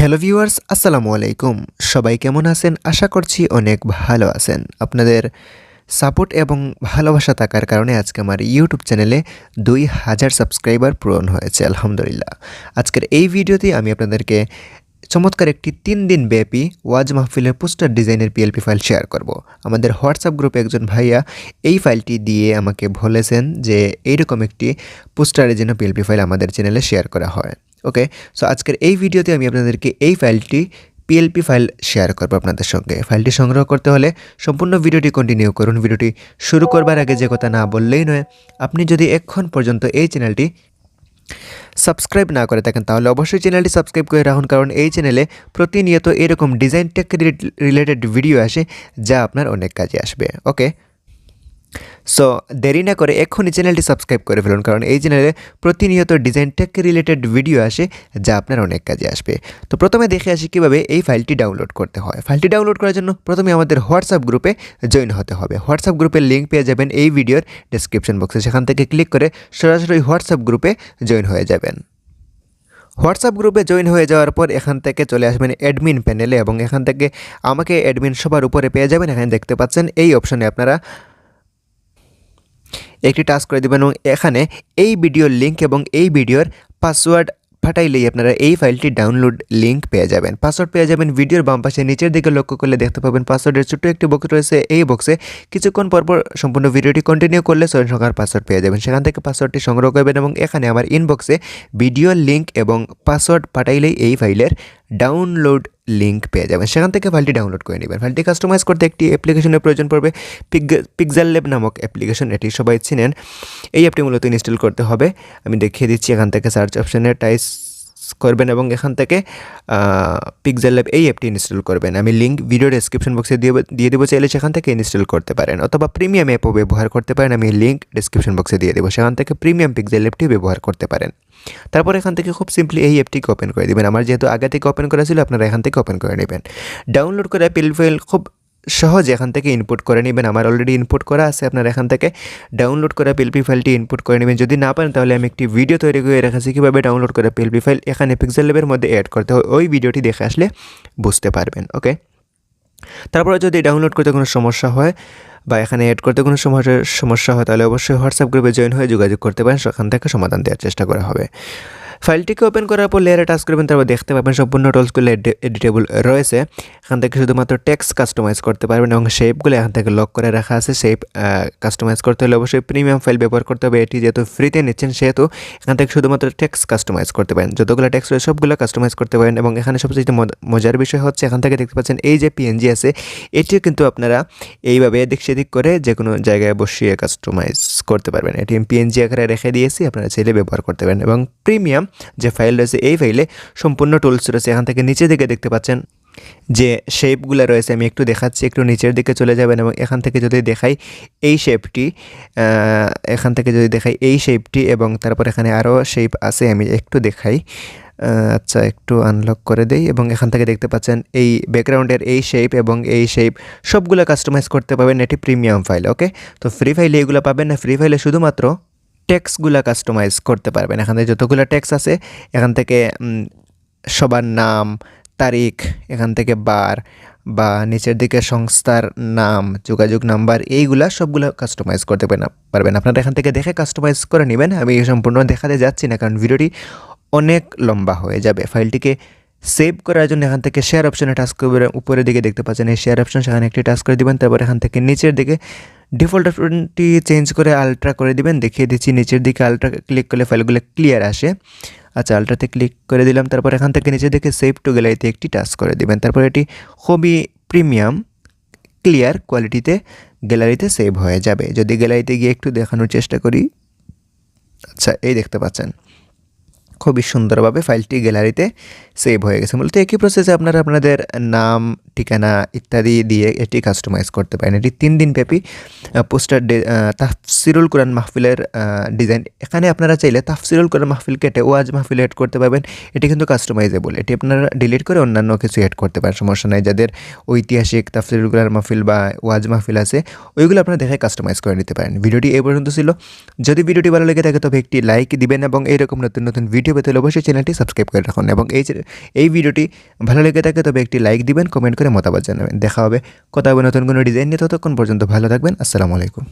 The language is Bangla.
হ্যালো ভিউয়ার্স, আসসালামু আলাইকুম। সবাই কেমন আছেন? আশা করছি অনেক ভালো আছেন। আপনাদের সাপোর্ট এবং ভালোবাসা থাকার কারণে আজকে আমার ইউটিউব চ্যানেলে দুই হাজার সাবস্ক্রাইবার পূরণ হয়েছে, আলহামদুলিল্লাহ। আজকের এই ভিডিওতে আমি আপনাদেরকে চমৎকার একটি তিন দিন ব্যাপী ওয়াজ মাহফিলের পোস্টার ডিজাইনের পিএলপি ফাইল শেয়ার করব। আমাদের হোয়াটসঅ্যাপ গ্রুপে একজন ভাইয়া এই ফাইলটি দিয়ে আমাকে বলেছেন যে, এইরকম একটি পোস্টারের জন্য পিএলপি ফাইল আমাদের চ্যানেলে শেয়ার করা হয়। ওকে সো আজকের এই ভিডিওতে আমি আপনাদেরকে এই ফাইলটি পিএলপি ফাইল শেয়ার করব আপনাদের সঙ্গে। ফাইলটি সংগ্রহ করতে হলে সম্পূর্ণ ভিডিওটি কন্টিনিউ করুন। ভিডিওটি শুরু করবার আগে যে কথা না বললেই নয়, আপনি যদি এক্ষণ পর্যন্ত এই চ্যানেলটি সাবস্ক্রাইব না করে থাকেন, তাহলে অবশ্যই চ্যানেলটি সাবস্ক্রাইব করে রাখুন। কারণ এই চ্যানেলে প্রতিনিয়ত এরকম ডিজাইন টেক রিলেটেড ভিডিও আসে, যা আপনার অনেক কাজে আসবে। ওকে সো দেরি না করে এক্ষুনি চ্যানেলটি সাবস্ক্রাইব করে ফেলুন, কারণ এই চ্যানেলে প্রতিনিয়ত ডিজাইন টেক রিলেটেড ভিডিও আসে, যা আপনার অনেক কাজে আসবে। তো প্রথমে দেখে আসি কীভাবে এই ফাইলটি ডাউনলোড করতে হয়। ফাইলটি ডাউনলোড করার জন্য প্রথমে আমাদের হোয়াটসঅ্যাপ গ্রুপে জয়েন হতে হবে। হোয়াটসঅ্যাপ গ্রুপের লিঙ্ক পেয়ে যাবেন এই ভিডিওর ডিসক্রিপশন বক্সে সেখান থেকে ক্লিক করে সরাসরি হোয়াটসঅ্যাপ গ্রুপে জয়েন হয়ে যাবেন। হোয়াটসঅ্যাপ গ্রুপে জয়েন হয়ে যাওয়ার পর এখান থেকে চলে আসবেন অ্যাডমিন প্যানেলে এবং এখান থেকে আমাকে অ্যাডমিন সবার উপরে পেয়ে যাবেন। এখানে দেখতে পাচ্ছেন এই অপশনে আপনারা একটি টাস্ক করে দেবেন এবং এখানে এই ভিডিওর লিঙ্ক এবং এই ভিডিওর পাসওয়ার্ড ফাটাইলেই আপনারা এই ফাইলটি ডাউনলোড লিঙ্ক পেয়ে যাবেন। পাসওয়ার্ড পেয়ে যাবেন ভিডিওর বাম পাশে, নিচের দিকে লক্ষ্য করলে দেখতে পাবেন পাসওয়ার্ডের ছোট্ট একটি বক্স রয়েছে। এই বক্সে কিছুক্ষণ পরপর সম্পূর্ণ ভিডিওটি কন্টিনিউ করলে স্বয়ং সংখ্যার পাসওয়ার্ড পেয়ে যাবেন। সেখান থেকে পাসওয়ার্ডটি সংগ্রহ করবেন এবং এখানে আমার ইনবক্সে ভিডিওর লিঙ্ক এবং পাসওয়ার্ড পাঠাইলেই এই ফাইলের ডাউনলোড লিঙ্ক পেয়ে যাবেন। সেখান থেকে ফাইলটি ডাউনলোড করে নেবেন। ফাইলটি কাস্টমাইজ করতে একটি অ্যাপ্লিকেশনের প্রয়োজন পড়বে। পিকজাল ল্যাব নামক অ্যাপ্লিকেশন এটি সবাই চিনেন। এই অ্যাপটি মূলত ইনস্টল করতে হবে। আমি দেখিয়ে দিচ্ছি এখান থেকে সার্চ অপশানে টাইস করবেন এবং এখান থেকে পিকজেল ল্যাব এই অ্যাপটি ইনস্টল করবেন। আমি লিঙ্ক ভিডিও ডেসক্রিপশন বক্সে দিয়ে দিয়ে দেবো, চাইলে সেখান থেকে ইনস্টল করতে পারেন। অথবা প্রিমিয়াম অ্যাপও ব্যবহার করতে পারেন, আমি লিঙ্ক ডেসক্রিপশন বক্সে দিয়ে দেবো। সেখান থেকে প্রিমিয়াম পিকজেল অ্যাপটি ব্যবহার করতে পারেন। তারপর এখান থেকে খুব সিম্পলি এই অ্যাপটিকে ওপেন করে দেবেন। আমার যেহেতু আগে থেকে ওপেন করা ছিল, আপনারা এখান থেকে ওপেন করে নেবেন। ডাউনলোড করে পিল ফাইল খুব সহজে এখান থেকে ইনপুট করে নেবেন। আমার অলরেডি ইনপুট করা আছে, আপনারা এখান থেকে ডাউনলোড করা পিএলপি ফাইলটি ইনপুট করে নেবেন। যদি না পারেন, তাহলে আমি একটি ভিডিও তৈরি করে রেখেছি কীভাবে ডাউনলোড করে পিএলপি ফাইল এখানে পিক্সেল লেভের মধ্যে অ্যাড করতে হয় ওই ভিডিওটি দেখে আসলে বুঝতে পারবেন ওকে তারপরে যদি ডাউনলোড করতে কোনো সমস্যা হয় বা এখানে অ্যাড করতে কোনো সমস্যা সমস্যা হয়, তাহলে অবশ্যই হোয়াটসঅ্যাপ গ্রুপে জয়েন হয়ে যোগাযোগ করতে পারেন। সেখান থেকে সমাধান দেওয়ার চেষ্টা করা হবে। ফাইলটিকে ওপেন করার পর লেয়ারে টাচ করবেন, তারপর দেখতে পাবেন সম্পূর্ণ টলসগুলো এডিটেবল রয়েছে। এখান থেকে শুধুমাত্র টেক্সট কাস্টমাইজ করতে পারবেন এবং শেপগুলো এখান থেকে লক করে রাখা আছে। শেপ কাস্টমাইজ করতে হলে অবশ্যই প্রিমিয়াম ফাইল ব্যবহার করতে হবে। এটি যেহেতু ফ্রিতে নিচ্ছেন, সেহেতু এখান থেকে শুধুমাত্র টেক্সট কাস্টমাইজ করতে পারেন। যতগুলো টেক্সট রয়েছে, সবগুলো কাস্টমাইজ করতে পারেন এবং এখানে সবচেয়ে মজার বিষয় হচ্ছে, এখান থেকে দেখতে পাচ্ছেন এই যে পিএনজি আছে, এটিও কিন্তু আপনারা এইভাবে এদিক সেদিক করে যে কোনো জায়গায় বসিয়ে কাস্টমাইজ করতে পারবেন। এটি পিএনজি আকারে রেখে দিয়েছি, আপনারা চাইলে ব্যবহার করতে পারেন এবং প্রিমিয়াম যে ফাইল রয়েছে, এই ফাইলে সম্পূর্ণ টুলস রয়েছে। এখান থেকে নিচে দিকে দেখতে পাচ্ছেন যে শেপগুলো রয়েছে, আমি একটু দেখাচ্ছি, একটু নিচের দিকে চলে যাবেন এবং এখান থেকে যদি দেখাই এই শেপটি এখান থেকে যদি দেখাই এই শেপটি এবং তারপর এখানে আরও শেপ আছে, আমি একটু দেখাই। আচ্ছা একটু আনলক করে দেই এবং এখান থেকে দেখতে পাচ্ছেন এই ব্যাকগ্রাউন্ডের এই শেপ এবং এই শেপ সবগুলো কাস্টমাইজ করতে পাবেন এটি প্রিমিয়াম ফাইল ওকে তো ফ্রি ফাইলে এগুলো পাবেন না? ফ্রি ফাইলে শুধুমাত্র টেক্সগুলা কাস্টমাইজ করতে পারবেন। এখানে যতগুলো ট্যাক্স আছে, এখান থেকে সবার নাম, তারিখ, এখান থেকে বার বা নিচের দিকে সংস্থার নাম, যোগাযোগ নাম্বার, এইগুলা সবগুলো কাস্টমাইজ করতে পারবেন আপনারা এখান থেকে দেখে কাস্টমাইজ করে নেবেন। আমি সম্পূর্ণ দেখাতে যাচ্ছি না, কারণ ভিডিওটি অনেক লম্বা হয়ে যাবে। ফাইলটিকে সেভ করার জন্য এখান থেকে শেয়ার অপশনে টাচ করবে উপরের দিকে দেখতে পাচ্ছেন। এই শেয়ার অপশন সেখানে একটি টাচ করে দেবেন, তারপর এখান থেকে নিচের দিকে ডিফল্ট অপশনটি চেঞ্জ করে আলট্রা করে দিবেন। দেখিয়ে দিচ্ছি নিচের দিকে আলট্রা ক্লিক করলে ফাইলগুলো ক্লিয়ার আসে। আচ্ছা আলট্রাতে ক্লিক করে দিলাম, তারপর এখান থেকে নিচের দিকে সেভ টু গ্যালারিতে একটি টাচ করে দিবেন। তারপর এটি খুবই প্রিমিয়াম ক্লিয়ার কোয়ালিটিতে গ্যালারিতে সেভ হয়ে যাবে। যদি গ্যালারিতে গিয়ে একটু দেখানোর চেষ্টা করি। আচ্ছা এই দেখতে পাচ্ছেন। খুবই সুন্দরভাবে ফাইলটি গ্যালারিতে সেভ হয়ে গেছে। মূলত একই প্রসেসে আপনারা আপনাদের নাম, ঠিকানা ইত্যাদি দিয়ে এটি কাস্টমাইজ করতে পারেন। এটি তিন দিন ব্যাপী পোস্টার তাফসিরুল কোরআন মাহফিলের ডিজাইন এখানে আপনারা চাইলে তাফসিরুল কোরআন মাহফিল কেটে ওয়াজ মাহফিল এড করতে পারবেন। এটি কিন্তু কাস্টমাইজেবল এটি আপনারা ডিলিট করে অন্যান্য কিছু এড করতে পারেন। সমস্যা নাই, যাদের ঐতিহাসিক তাফসিরুল কোরআন মাহফিল বা ওয়াজ মাহফিল আছে, ওইগুলো আপনারা দেখে কাস্টমাইজ করে নিতে পারেন। ভিডিওটি এই পর্যন্ত ছিল। যদি ভিডিওটি ভালো লেগে থাকে তবে একটি লাইক দিবেন এবং এইরকম নতুন নতুন ভিডিও ভিডিও পেতে হলে অবশ্যই চ্যানেলটি সাবস্ক্রাইব করে রাখুন এবং এই এই ভিডিওটি ভালো লেগে থাকে তবে একটি লাইক দিবেন কমেন্ট করে মতামত জানাবেন। দেখা হবে, কথা হবে নতুন কোনো ডিজাইন নিয়ে, ততক্ষণ পর্যন্ত ভালো থাকবেন। আসসালামু আলাইকুম।